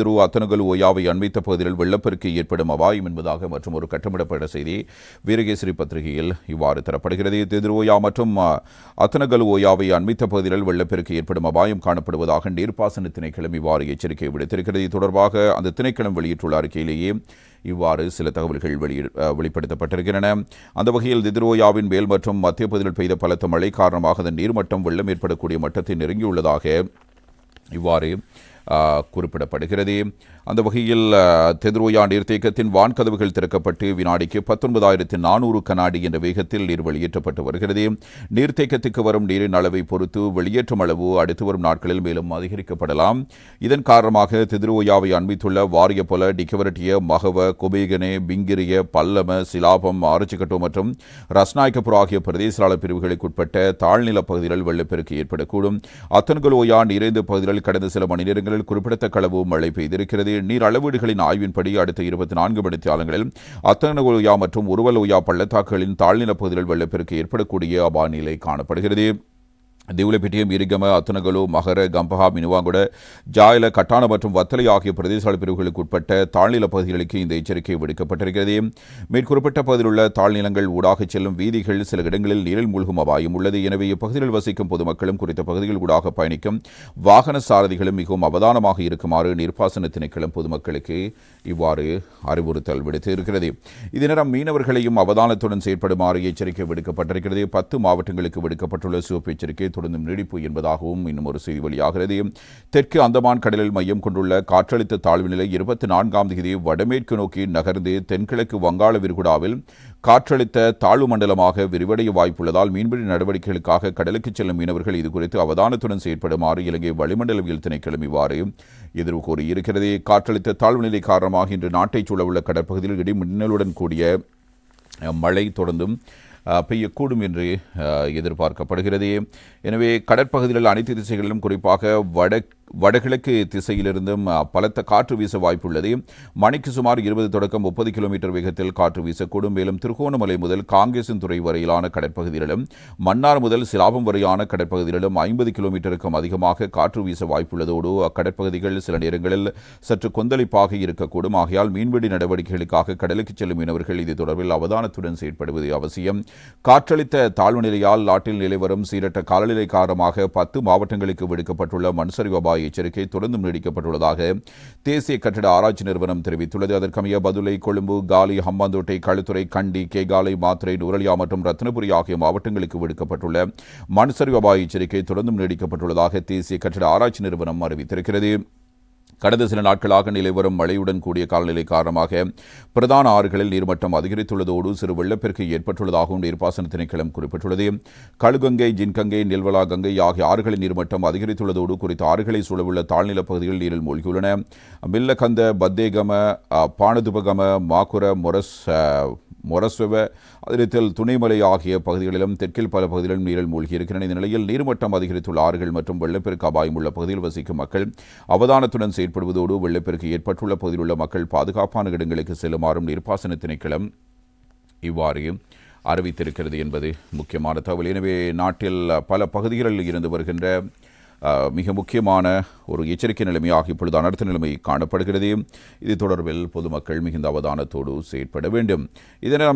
திதுரு அத்தனகல் ஓயாவை அண்மித்த பகுதியில் வெள்ளப்பெருக்கு ஏற்படும் அபாயம் என்பதாக மற்றும் ஒரு கட்டமிடப்பட்ட செய்தி வீரகேசரி பத்திரிகையில் இவ்வாறு தரப்படுகிறது. திதுரு ஓயா மற்றும் அத்தனகல் ஓயாவை அண்மித்த பகுதியில் வெள்ளப்பெருக்கு ஏற்படும் அபாயம் காணப்படுவதாக நீர்ப்பாசன திணைக்களம் இவ்வாறு எச்சரிக்கை விடுத்திருக்கிறது. இது தொடர்பாக அந்த திணைக்களம் வெளியிட்டுள்ள அறிக்கையிலேயே இவ்வாறு சில தகவல்கள் வெளியிட வெளிப்படுத்தப்பட்டிருக்கின்றன. அந்த வகையில் திதிரோயாவின் மேல் மற்றும் மத்திய பகுதியில் பெய்த பலத்த மழை காரணமாக அதன் நீர்மட்டம் வெள்ளம் ஏற்படக்கூடிய மட்டத்தை நெருங்கியுள்ளதாக இவ்வாறு குறிப்பிடப்படுகிறது. அந்த வகையில் தெதிரோயா நீர்த்தேக்கத்தின் வான்கதவுகள் திறக்கப்பட்டு வினாடிக்கு பத்தொன்பதாயிரத்தி நானூறு கனாடி என்ற வேகத்தில் நீர் வெளியேற்றப்பட்டு வருகிறது. நீர்த்தேக்கத்துக்கு வரும் நீரின் அளவை பொறுத்து வெளியேற்றும் அளவு அடுத்து வரும் நாட்களில் மேலும் அதிகரிக்கப்படலாம். இதன் காரணமாக தெதிரோயாவை அண்மித்துள்ள வாரிய போல டிக்கவரட்டிய மகவ குபேகனே பிங்கிரிய பல்லம சிலாபம் ஆரச்சிக்கட்டோ மற்றும் ரஸ்நாயக்கபுர ஆகிய பிரதேச பிரிவுகளுக்குட்பட்ட தாழ்நில பகுதிகளில் வெள்ளப்பெருக்கு ஏற்படக்கூடும். அத்தன்கலோயா நிறைந்த பகுதிகளில் கடந்த சில மணி நேரங்களில் குறிப்பிடத்தக்க அளவு மழை பெய்திருக்கிறது. நீர் அளவீடுகளின் ஆய்வின்படி அடுத்த இருபத்தி நான்கு மணித்தியாலங்களில் அத்தனகோயா மற்றும் உருவலோயா பள்ளத்தாக்குகளின் தாழ்நில பகுதிகளில் வெள்ளப்பெருக்கு ஏற்படக்கூடிய அபாநிலை காணப்படுகிறது. திவுலப்பிட்டியம் இரிகம அத்துனகலு மகர கம்பஹா மினுவாங்குட ஜாயில கட்டான மற்றும் வத்தலை ஆகிய பிரதேச பிரிவுகளுக்கு உட்பட்ட தாழ்நில பகுதிகளுக்கு இந்த எச்சரிக்கை விடுக்கப்பட்டிருக்கிறது. மேற்குறிப்பிட்ட பகுதியில் உள்ள தாழ்நிலங்கள் ஊடாக செல்லும் வீதிகள் சில இடங்களில் நீரில் மூழ்கும் அபாயம் உள்ளது. எனவே இப்பகுதியில் வசிக்கும் பொதுமக்களும் குறித்த பகுதிகள் ஊடாக பயணிக்கும் வாகன சாரதிகளும் மிகவும் அவதானமாக இருக்குமாறு நீர்ப்பாசன திணைக்களம் பொதுமக்களுக்கு இவ்வாறு அறிவுறுத்தல் விடுத்து இருக்கிறது இதனிடம் மீனவர்களையும் அவதானத்துடன் செயற்படுமாறு எச்சரிக்கை விடுக்கப்பட்டிருக்கிறது. பத்து மாவட்டங்களுக்கு விடுக்கப்பட்டுள்ள சிவப்பு எச்சரிக்கை தொடர்ந்தும் நீடிப்பு என்பதாகவும் இன்னும் ஒரு செய்தி வெளியாகிறது. தெற்கு அந்தமான் கடலில் மையம் கொண்டுள்ள காற்றழுத்த தாழ்வு நிலை இருபத்தி நான்காம் தேதி வடமேற்கு நோக்கி நகர்ந்து தென்கிழக்கு வங்காள விரிகுடாவில் காற்றழுத்த தாழ்வு மண்டலமாக விரிவடைய வாய்ப்புள்ளதால் மீன்பிடி நடவடிக்கைகளுக்காக கடலுக்கு செல்லும் மீனவர்கள் இதுகுறித்து அவதானத்துடன் செயற்படுமாறு இலங்கை வளிமண்டலவியல் திணைக்களம் இவ்வாறு எதிர்வு கூறியிருக்கிறது. காற்றழுத்த தாழ்வு நிலை காரணமாக இன்று நாட்டைச் சூழவுள்ள கடற்பகுதியில் இடி மின்னலுடன் கூடிய மழை தொடர்ந்தும் பெய்யக்கூடும் என்று எதிர்பார்க்கப்படுகிறது. எனவே கடற்பகுதிகளில் அனைத்து திசைகளிலும் குறிப்பாக வடக்கு வடகிழக்கு திசையிலிருந்தும் பலத்த காற்று வீச வாய்ப்புள்ளது. மணிக்கு சுமார் இருபது தொடக்கம் முப்பது கிலோமீட்டர் வேகத்தில் காற்று வீசக்கூடும். மேலும் திருகோணமலை முதல் காங்கேசன் துறை வரையிலான கடற்பகுதிகளிலும் மன்னார் முதல் சிலாபம் வரையான கடற்பகுதிகளிலும் ஐம்பது கிலோமீட்டருக்கும் அதிகமாக காற்று வீச வாய்ப்புள்ளதோடு அக்கடற்பகுதிகள் சில நேரங்களில் சற்று கொந்தளிப்பாக இருக்கக்கூடும். ஆகையால் மீன்பிடி நடவடிக்கைகளுக்காக கடலுக்கு செல்லும் மீனவர்கள் இது தொடர்பில் அவதானத்துடன் செயற்படுவது அவசியம். காற்றழுத்த தாழ்வு நிலையால் நாட்டில் நிலைவரும் சீரற்ற காலநிலை காரணமாக பத்து மாவட்டங்களுக்கு விடுக்கப்பட்டுள்ள மண்சரிவு அபாய எச்சரிக்கை தொடர்ந்தும் நீடிக்கப்பட்டுள்ளதாக தேசிய கட்டிட ஆராய்ச்சி நிறுவனம் தெரிவித்துள்ளது. அதற்கமைய பதுளை கொழும்பு காலி ஹம்பாந்தோட்டை களுத்துறை கண்டி கேகாலை மாத்திரை நூரலியா மற்றும் ரத்னபுரி ஆகிய மாவட்டங்களுக்கு விடுக்கப்பட்டுள்ள மண்சரிவு அபாய எச்சரிக்கை தொடர்ந்தும் நீடிக்கப்பட்டுள்ளதாக தேசிய கட்டிட ஆராய்ச்சி நிறுவனம் அறிவித்திருக்கிறது. கடந்த சில நாட்களாக நிலைவரும் மழையுடன் கூடிய காலநிலை காரணமாக பிரதான ஆறுகளில் நீர்மட்டம் அதிகரித்துள்ளதோடு சிறு வெள்ளப்பெருக்கு ஏற்பட்டுள்ளதாகவும் நீர்ப்பாசன திணைக்களம் குறிப்பிட்டுள்ளது. கழுகங்கை ஜின்கங்கை நெல்வலா கங்கை ஆகிய ஆறுகளின் நீர்மட்டம் அதிகரித்துள்ளதோடு குறித்த ஆறுகளை சூழவுள்ள தாழ்நில பகுதிகள் நீரில் மூழ்கியுள்ளன. மில்லகந்த பத்தேகம பானதுபகம மாக்குர மொரஸ் மொரஸ்வெவ அதிரத்தில் துணைமலை ஆகிய பகுதிகளிலும் தெற்கில் பல பகுதிகளிலும் நீரில் மூழ்கியிருக்கின்றன. இந்த நிலையில் நீர்மட்டம் அதிகரித்துள்ள ஆறுகள் மற்றும் வெள்ளப்பெருக்கு அபாயம் உள்ள பகுதியில் வசிக்கும் மக்கள் அவதானத்துடன் செயற்படுவதோடு வெள்ளப்பெருக்கு ஏற்பட்டுள்ள பகுதியில் உள்ள மக்கள் பாதுகாப்பான இடங்களுக்கு செல்லுமாறும் நீர்ப்பாசன திணைக்களம் இவ்வாறு அறிவித்திருக்கிறது என்பது முக்கியமான தகவல். எனவே நாட்டில் பல பகுதிகளில் இருந்து வருகின்ற மிக முக்கியமான ஒரு எச்சரிக்கை நிலைமையாக இப்பொழுது அனர்த்த நிலைமை காணப்படுகிறது. இது தொடர்பில் பொதுமக்கள் மிகுந்த அவதானத்தோடு செயற்பட வேண்டும். இதனால்